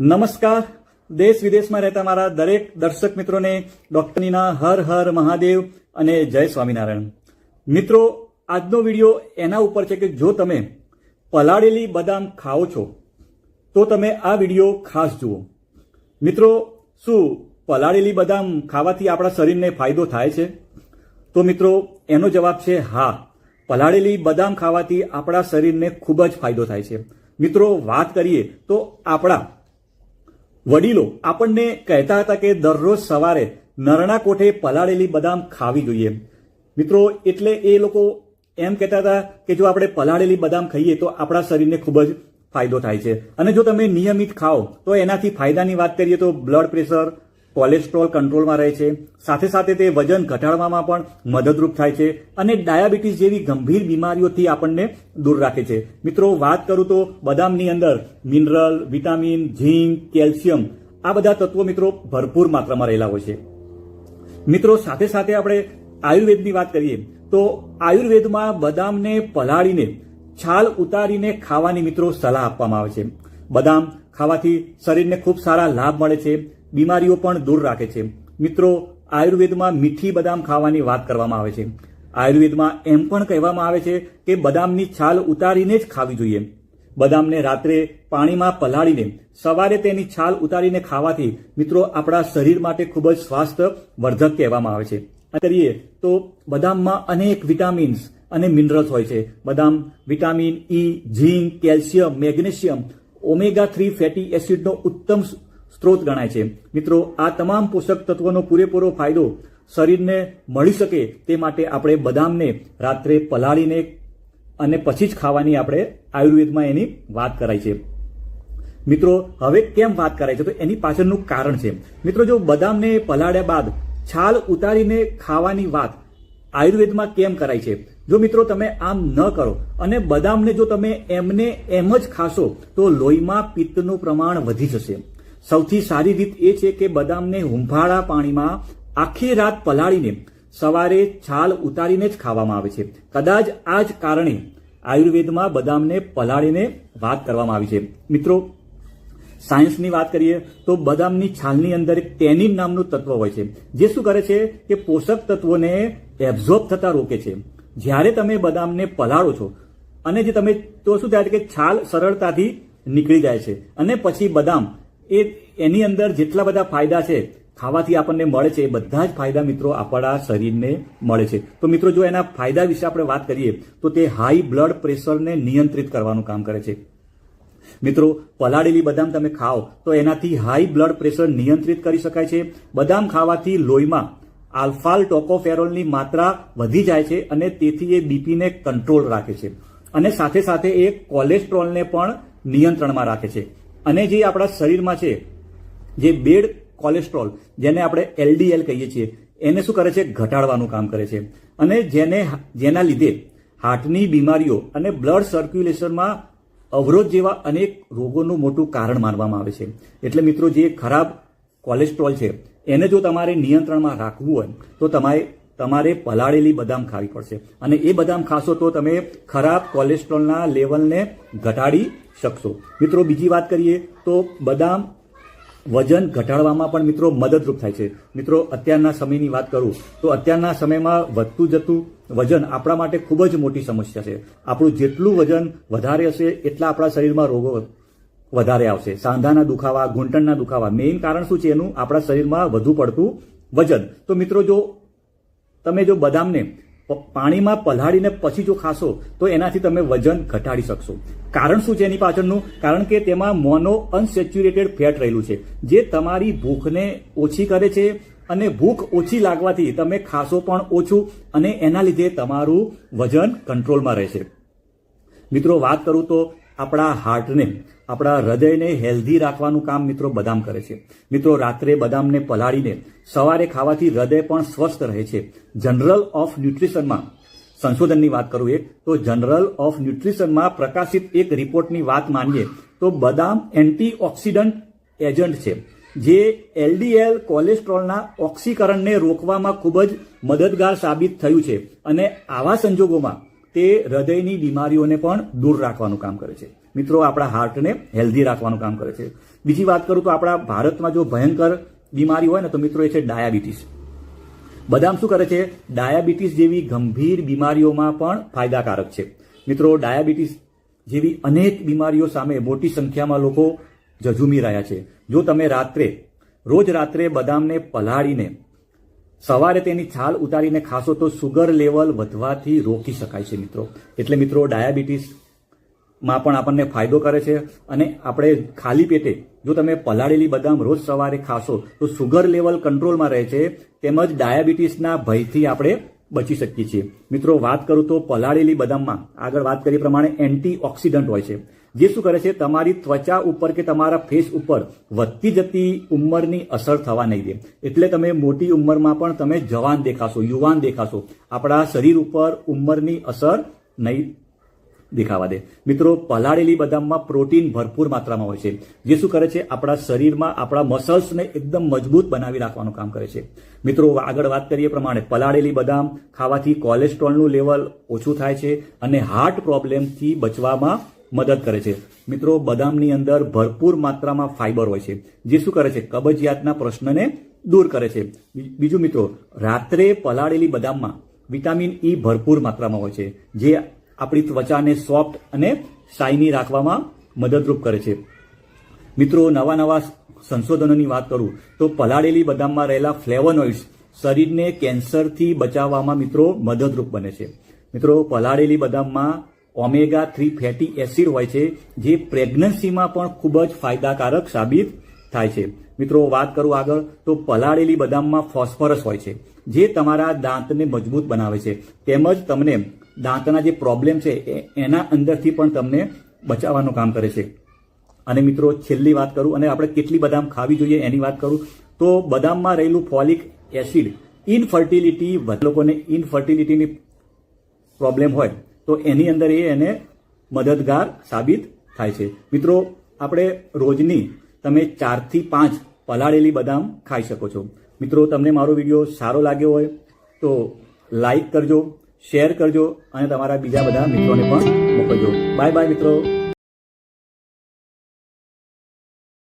નમસ્કાર. દેશ વિદેશમાં રહેતા મારા દરેક દર્શક મિત્રોને ડોક્ટરનીના હર હર મહાદેવ અને જય સ્વામિનારાયણ. મિત્રો, આજનો વીડિયો એના ઉપર છે કે જો તમે પલાળેલી બદામ ખાઓ છો, તો તમે આ વીડિયો ખાસ જુઓ. મિત્રો, શું પલાળેલી બદામ ખાવાથી આપણા શરીરને ફાયદો થાય છે? તો મિત્રો, એનો જવાબ છે હા. પલાળેલી બદામ ખાવાથી આપણા શરીરને ખૂબ જ ફાયદો થાય છે. મિત્રો, વાત કરીએ તો આપણા વડીલો આપણને કહેતા હતા કે દરરોજ સવારે નરણા કોઠે પલાળેલી બદામ ખાવી જોઈએ. મિત્રો, એટલે એ લોકો એમ કહેતા હતા કે જો આપણે પલાળેલી બદામ ખાઈએ તો આપણા શરીરને ખૂબ જ ફાયદો થાય છે. અને જો તમે નિયમિત ખાઓ તો એનાથી ફાયદાની વાત કરીએ તો બ્લડ પ્રેશર કોલેસ્ટ્રોલ કંટ્રોલમાં રહે છે. સાથે સાથે તે વજન ઘટાડવામાં પણ મદદરૂપ થાય છે અને ડાયાબિટીસ જેવી ગંભીર બીમારીઓથી આપણને દૂર રાખે છે. મિત્રો, વાત કરું તો બદામની અંદર મિનરલ, વિટામિન, ઝીંક, કેલ્શિયમ આ બધા તત્વો મિત્રો ભરપૂર માત્રામાં રહેલા હોય છે. મિત્રો, સાથે સાથે આપણે આયુર્વેદની વાત કરીએ તો આયુર્વેદમાં બદામને પલાળીને, છાલ ઉતારીને ખાવાની મિત્રો સલાહ આપવામાં આવે છે. બદામ ખાવાથી શરીરને ખૂબ સારા લાભ મળે છે. બીમારીઓ પણ દૂર રાખે છે. મિત્રો, આયુર્વેદમાં મીઠી બદામ ખાવાની વાત કરવામાં આવે છે. આયુર્વેદમાં એમ પણ કહેવામાં આવે છે કે બદામની છાલ ઉતારીને જ ખાવી જોઈએ. બદામને રાત્રે પાણીમાં પલાળીને, સવારે તેની છાલ ઉતારીને ખાવાથી, મિત્રો, આપણા શરીર માટે ખૂબ જ સ્વાસ્થ્ય વર્ધક કહેવામાં આવે છે. કરીએ તો બદામમાં અનેક વિટામિન્સ અને મિનરલ્સ હોય છે. બદામ, vitamin E zinc, calcium, magnesium, omega three fatty એસિડનો ઉત્તમ સ્ત્રોત ગણાય છે. મિત્રો, આ તમામ પોષક તત્વોનો પૂરેપૂરો ફાયદો શરીરને મળી શકે તે માટે આપણે બદામને રાત્રે પલાળીને અને પછી જ ખાવાની આપણે આયુર્વેદમાં એની વાત કરાય છે. મિત્રો, હવે કેમ વાત કરાય છે? તો એની પાછળનું કારણ છે. મિત્રો, જો બદામને પલાળ્યા બાદ છાલ ઉતારીને ખાવાની વાત આયુર્વેદમાં કેમ કરાય છે? જો મિત્રો, તમે આમ ન કરો અને બદામને જો તમે એમને એમ જ ખાશો, તો લોહીમાં પિત્તનું પ્રમાણ વધી જશે. સૌથી સારી રીત એ છે કે બદામને હુંફાળા પાણીમાં આખી રાત પલાળીને સવારે છાલ ઉતારીને જ ખાવામાં આવે છે. કદાચ આ જ કારણે આયુર્વેદમાં બદામને પલાળીને વાત કરવામાં આવી છે. મિત્રો, સાયન્સની વાત કરીએ તો બદામની છાલની અંદર એક ટેનિન નામનું તત્વ હોય છે, જે શું કરે છે કે પોષક તત્વોને એબ્ઝોર્બ થતા રોકે છે. જ્યારે તમે બદામને પલાળો છો અને જે તમે તો શું થાય કે છાલ સરળતાથી નીકળી જાય છે અને પછી બદામ એ એની અંદર જેટલા બધા ફાયદા છે, ખાવાથી આપણને મળે છે, એ બધા જ ફાયદા મિત્રો આપણા શરીરને મળે છે. તો મિત્રો જો એના ફાયદા વિશે આપણે વાત કરીએ, તો તે હાઈ બ્લડ પ્રેશરને નિયંત્રિત કરવાનું કામ કરે છે. મિત્રો, પલાળેલી બદામ તમે ખાઓ, તો એનાથી હાઈ બ્લડ પ્રેશર નિયંત્રિત કરી શકાય છે. બદામ ખાવાથી લોહીમાં આલ્ફાલ ટોકોફેરોલની માત્રા વધી જાય છે અને તેથી એ બીપીને કંટ્રોલ રાખે છે. અને સાથે સાથે એ કોલેસ્ટ્રોલને પણ નિયંત્રણમાં રાખે છે. અને જે આપણા શરીરમાં છે, જે બેડ કોલેસ્ટ્રોલ, જેને આપણે એલડીએલ કહીએ છીએ, એને શું કરે છે? ઘટાડવાનું કામ કરે છે. અને જેને જેના લીધે હાર્ટની બીમારીઓ અને બ્લડ સર્ક્યુલેશનમાં અવરોધ જેવા અનેક રોગોનું મોટું કારણ માનવામાં આવે છે. એટલે મિત્રો, જે ખરાબ કોલેસ્ટ્રોલ છે, એને જો તમારે નિયંત્રણમાં રાખવું હોય, તો તમારે તમારે પલાળેલી બદામ ખાવી પડશે. અને એ બદામ ખાશો તો તમે ખરાબ કોલેસ્ટ્રોલના લેવલને ઘટાડી શકશો. મિત્રો, બીજી વાત કરીએ તો બદામ વજન ઘટાડવામાં પણ મિત્રો મદદરૂપ થાય છે. મિત્રો, અત્યારના સમયની વાત કરું, તો અત્યારના સમયમાં વધતું જતું વજન આપણા માટે ખૂબ જ મોટી સમસ્યા છે. આપણું જેટલું વજન વધારે હશે, એટલા આપણા શરીરમાં રોગો વધારે આવશે. સાંધાના દુખાવા, ઘૂંટણના દુખાવા મેઇન કારણ શું છે? એનું આપણા શરીરમાં વધુ પડતું વજન. તો મિત્રો, જો તમે જો બદામને પાણીમાં પલાળીને પછી જો ખાશો, તો એનાથી તમે વજન ઘટાડી શકશો. કારણ શું છે એની પાછળનું? કારણ કે તેમાં મોનો અનસેચ્યુરેટેડ ફેટ રહેલું છે, જે તમારી ભૂખને ઓછી કરે છે અને ભૂખ ઓછી લાગવાથી તમે ખાશો પણ ઓછું અને એના લીધે તમારું વજન કંટ્રોલમાં રહેશે. મિત્રો, વાત કરું તો આપણા હાર્ટને, આપણા હૃદયને હેલ્ધી રાખવાનું કામ મિત્રો બદામ કરે છે. મિત્રો, રાત્રે બદામને પલાળીને સવારે ખાવાથી હૃદય પણ સ્વસ્થ રહે છે. જનરલ ઓફ ન્યુટ્રિશનમાં, સંશોધનની વાત કરું એક, તો જનરલ ઓફ ન્યુટ્રિશનમાં પ્રકાશિત એક રિપોર્ટની વાત માનીએ, તો બદામ એન્ટીઓક્સિડન્ટ એજન્ટ છે, જે એલડીએલ કોલેસ્ટ્રોલના ઓક્સીકરણને રોકવામાં ખૂબ જ મદદગાર સાબિત થયું છે. અને આવા સંજોગોમાં તે હૃદયની બીમારીઓને પણ દૂર રાખવાનું કામ કરે છે. મિત્રો, આપણા હાર્ટને હેલ્ધી રાખવાનું કામ કરે છે. બીજી વાત કરું તો આપણા ભારતમાં જો ભયંકર બીમારી હોય ને, તો મિત્રો, એ છે ડાયાબિટીસ. બદામ શું કરે છે? ડાયાબિટીસ જેવી ગંભીર બીમારીઓમાં પણ ફાયદાકારક છે. મિત્રો, ડાયાબિટીસ જેવી અનેક બીમારીઓ સામે મોટી સંખ્યામાં લોકો ઝઝૂમી રહ્યા છે. જો તમે રાત્રે, રોજ રાત્રે બદામને પલાળીને સવારે તેની છાલ ઉતારીને ખાશો તો સુગર લેવલ વધવાથી રોકી શકાય છે મિત્રો. એટલે મિત્રો ડાયાબિટીસમાં પણ આપણને ફાયદો કરે છે અને આપણે ખાલી પેટે જો તમે પલાળેલી બદામ રોજ સવારે ખાશો તો સુગર લેવલ કંટ્રોલમાં રહે છે, તેમજ ડાયાબિટીસના ભયથી આપણે બચી શકીએ છીએ. મિત્રો, વાત કરું તો પલાળેલી બદામમાં, આગળ વાત કરી પ્રમાણે એન્ટીઓક્સિડન્ટ હોય છે. જે શું કરે છે? તમારી ત્વચા ઉપર કે તમારા ફેસ ઉપર વધતી જતી ઉંમરની અસર થવા નહીં દે. એટલે તમે મોટી ઉંમરમાં પણ તમે જવાન દેખાશો, યુવાન દેખાશો. આપણા શરીર ઉપર ઉંમરની અસર નહીં દેખાવા દે. મિત્રો, પલાળેલી બદામમાં પ્રોટીન ભરપૂર માત્રામાં હોય છે. જે શું કરે છે? આપણા શરીરમાં આપણા મસલ્સને એકદમ મજબૂત બનાવી રાખવાનું કામ કરે છે. મિત્રો, આગળ વાત કરીએ પ્રમાણે, પલાળેલી બદામ ખાવાથી કોલેસ્ટ્રોલનું લેવલ ઓછું થાય છે અને હાર્ટ પ્રોબ્લેમથી બચવામાં મદદ કરે છે. મિત્રો, બદામની અંદર ભરપૂર માત્રામાં ફાઇબર હોય છે. જે શું કરે છે? કબજિયાતના પ્રશ્નને દૂર કરે છે. બીજું મિત્રો, રાત્રે પલાળેલી બદામમાં વિટામિન ઈ ભરપૂર માત્રામાં હોય છે, જે આપણી ત્વચાને સોફ્ટ અને શાઇની રાખવામાં મદદરૂપ કરે છે. મિત્રો નવા નવા સંશોધનોની વાત કરું, તો પલાળેલી બદામમાં રહેલા ફ્લેવોનોઇડ્સ શરીરને કેન્સરથી બચાવવામાં મિત્રો મદદરૂપ બને છે. મિત્રો, પલાળેલી બદામમાં ઓમેગા થ્રી ફેટી એસિડ હોય છે, જે પ્રેગ્નન્સીમાં પણ ખૂબ જ ફાયદાકારક સાબિત થાય છે. મિત્રો, વાત કરું આગળ, તો પલાળેલી બદામમાં ફોસ્ફરસ હોય છે, જે તમારા દાંતને મજબૂત બનાવે છે. તેમજ તમને દાંતના જે પ્રોબ્લેમ છે એના અંદરથી પણ તમને બચાવવાનું કામ કરે છે. અને મિત્રો, છેલ્લી વાત કરું, અને આપણે કેટલી બદામ ખાવી જોઈએ એની વાત કરું, તો બદામમાં રહેલું ફોલિક એસિડ ઇનફર્ટિલિટી લોકોને ઇનફર્ટિલિટીની પ્રોબ્લેમ હોય તો એની અંદર એ એને મદદગાર સાબિત થાય છે. મિત્રો, આપણે રોજની તમે ચારથી પાંચ પલાળેલી બદામ ખાઈ શકો છો. મિત્રો, તમને મારો વીડિયો સારો લાગ્યો હોય તો લાઈક કરજો, શેર કરજો અને તમારા બીજા બધા મિત્રોને પણ મોકલજો. બાય બાય મિત્રો.